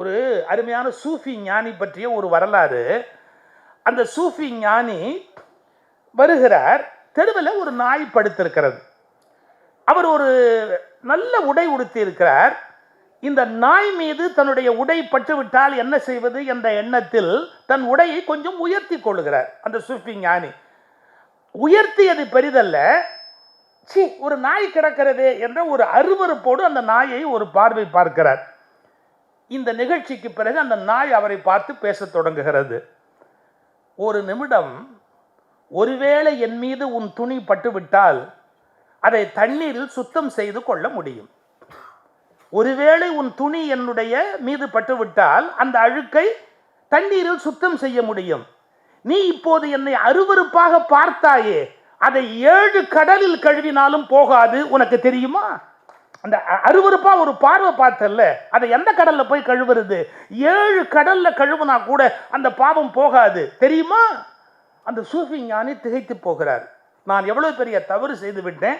ஒரு அருமையான சூஃபி ஞானி பற்றிய ஒரு வரலாறு. அந்த சூஃபி ஞானி வருகிறார் தெருவில் ஒரு நாய் படுத்திருக்கிறது. அவர் ஒரு நல்ல உடை உடுத்தி இருக்கிறார். இந்த நாய் மீது தன்னுடைய உடை பட்டுவிட்டால் என்ன செய்வது என்ற எண்ணத்தில் தன் உடையை கொஞ்சம் உயர்த்தி கொள்ளுகிறார் அந்த சூஃபி ஞானி. உயர்த்தியது பெரிதல்ல சி ஒரு நாய் கிடக்கிறதே என்ற ஒரு அருவறுப்போடு அந்த நாயை ஒரு பார்வை பார்க்கிறார். இந்த நிகழ்ச்சிக்கு பிறகு அந்த நாய் அவரை பார்த்து பேசத் தொடங்குகிறது. ஒரு நிமிடம் ஒருவேளை என் மீது உன் துணி பட்டுவிட்டால் அதை தண்ணீரில் சுத்தம் செய்து கொள்ள முடியும். ஒருவேளை உன் துணி என்னுடைய மீது பட்டுவிட்டால் அந்த அழுக்கை தண்ணீரில் சுத்தம் செய்ய முடியும். நீ இப்போது என்னை அருவருப்பாக பார்த்தாயே அதை ஏழு கடலில் கழுவினாலும் போகாது உனக்கு தெரியுமா? அந்த அ- ஒரு பார்வை பார்த்தல்ல. அதை எந்த கடல்ல போய் கழுவுறது? ஏழு கடல்ல கழுவுனா கூட அந்த பாவம் போகாது. தெரியுமா? அந்த சூஃபி ஞானி திகைத்து போகிறார். நான் எவ்வளோ பெரிய தவறு செய்து விட்டேன்.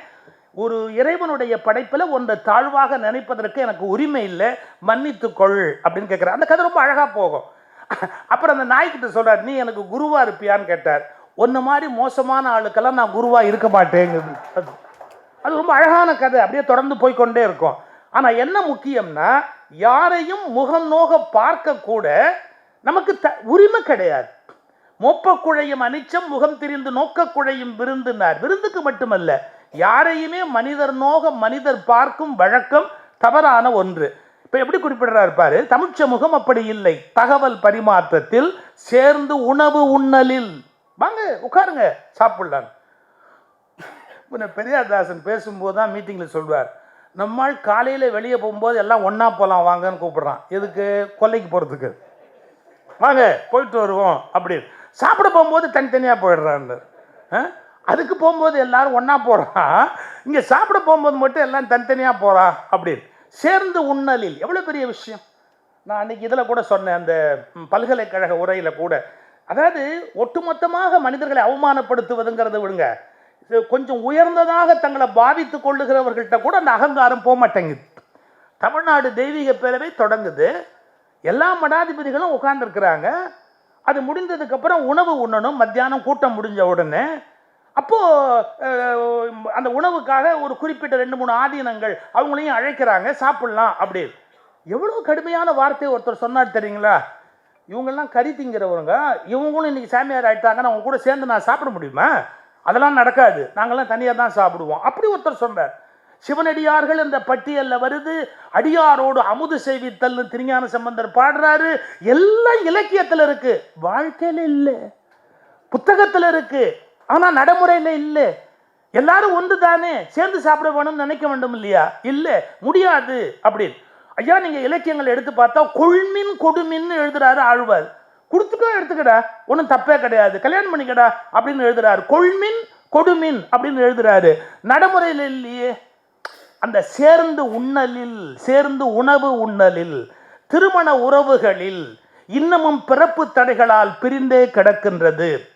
ஒரு இறைவனுடைய படைப்பில் ஒன்றை தாழ்வாக நினைப்பதற்கு எனக்கு உரிமை இல்லை. மன்னித்துக்கொள் அப்படின்னு கேட்குறார். அந்த கதை ரொம்ப அழகாக போகும். அப்புறம் அந்த நாய்கிட்ட சொல்கிறார் நீ எனக்கு குருவாக இருப்பியான்னு கேட்டார். ஒன்று மாதிரி மோசமான ஆளுக்கெல்லாம் நான் குருவாக இருக்க மாட்டேங்குது அது ரொம்ப அழகான கதை. அப்படியே தொடர்ந்து போய்க்கொண்டே இருக்கும். ஆனால் என்ன முக்கியம்னா யாரையும் முகம் நோக பார்க்கக்கூட நமக்கு த உரிமை கிடையாது. மொப்ப குழையும் அனிச்சம் முகம் திரிந்து நோக்க குழையும் விருந்தினார். விருந்துக்கு மட்டுமல்ல யாரையுமே மனிதர் நோக மனிதர் பார்க்கும் வழக்கம் தவறான ஒன்று. இப்போ எப்படி குறிப்பிடுறாரு பாரு தமிழ்ச்ச முகம் அப்படி இல்லை. தகவல் பரிமாற்றத்தில் சேர்ந்து உணவு உண்ணலில். வாங்க உட்காருங்க சாப்பிடலாம். முன்ன பெரியார்தாசன் பேசும்போது தான் மீட்டிங்கில் சொல்வார். நம்மால் காலையில் வெளியே போகும்போது எல்லாம் ஒன்றா போகலாம் வாங்கன்னு கூப்பிட்றான். எதுக்கு? கொல்லைக்கு போகிறதுக்கு வாங்க போயிட்டு வருவோம் அப்படின்னு. சாப்பிட போகும்போது தனித்தனியாக போயிடுறான்னு அதுக்கு போகும்போது எல்லாரும் ஒன்றா போகிறான் இங்கே சாப்பிட போகும்போது மட்டும் எல்லாம் தனித்தனியாக போகிறான் அப்படின்னு. சேர்ந்து உண்ணலில். எவ்வளோ பெரிய விஷயம்? நான் அன்னைக்கு இதில் கூட சொன்னேன் அந்த பல்கலைக்கழக உரையில் கூட. அதாவது ஒட்டுமொத்தமாக மனிதர்களை அவமானப்படுத்துவதுங்கிறத விடுங்க. கொஞ்சம் உயர்ந்ததாக தங்களை பாவித்து கொள்ளுகிறவர்கள்ட்ட கூட அந்த அகங்காரம் போக மாட்டேங்குது. தமிழ்நாடு தெய்வீக பேரவை தொடங்குது. எல்லா மடாதிபதிகளும் உட்கார்ந்துருக்கிறாங்க. அது முடிந்ததுக்கப்புறம் உணவு உண்ணணும். மத்தியானம் கூட்டம் முடிஞ்ச உடனே அப்போது அந்த உணவுக்காக ஒரு குறிப்பிட்ட ரெண்டு மூணு ஆதீனங்கள் அவங்களையும் அழைக்கிறாங்க. சாப்பிட்லாம் அப்படி. எவ்வளோ கடுமையான வார்த்தை ஒருத்தர் சொன்னார் தெரியுங்களா? இவங்கெல்லாம் கறி திங்கிறவங்க. இவங்களும் இன்றைக்கி சாமியார் ஆயிட்டாங்கன்னா அவங்க கூட சேர்ந்து நான் சாப்பிட முடியுமா? அதெல்லாம் நடக்காது. நாங்கள்லாம் தனியாக தான் சாப்பிடுவோம். அப்படி ஒருத்தர் சொன்னார். சிவனடியார்கள் இந்த பட்டியலில் வருது. அடியாரோடு அமுது செய்வித்தல்னு திருஞான சம்பந்தர் பாடுறாரு. எல்லாம் இலக்கியத்தில் இருக்கு. வாழ்க்கையில் இல்லை. புத்தகத்தில் இருக்கு. ஆனால் நடைமுறையில் இல்லை. எல்லாரும் ஒன்று தானே சேர்ந்து சாப்பிட வேணும்னு நினைக்க வேண்டும் இல்லையா? இல்லை. முடியாது. அப்படின்னு. ஐயா நீங்கள் இலக்கியங்கள் எடுத்து பார்த்தா கொள்மின் கொடுமின்னு எழுதுறாரு ஆழ்வார். கொடுத்துக்கோ எடுத்துக்கடா. ஒன்றும் தப்பே கிடையாது. கல்யாணம் பண்ணிக்கடா அப்படின்னு எழுதுறாரு. கொள்மின் கொடுமின் அப்படின்னு எழுதுறாரு. நடைமுறையில் இல்லையே அந்த சேர்ந்து உண்ணலில் சேர்ந்து உணவு உண்ணலில் திருமண உறவுகளில் இன்னமும் பிறப்பு தடைகளால் பிரிந்தே கிடக்கின்றது.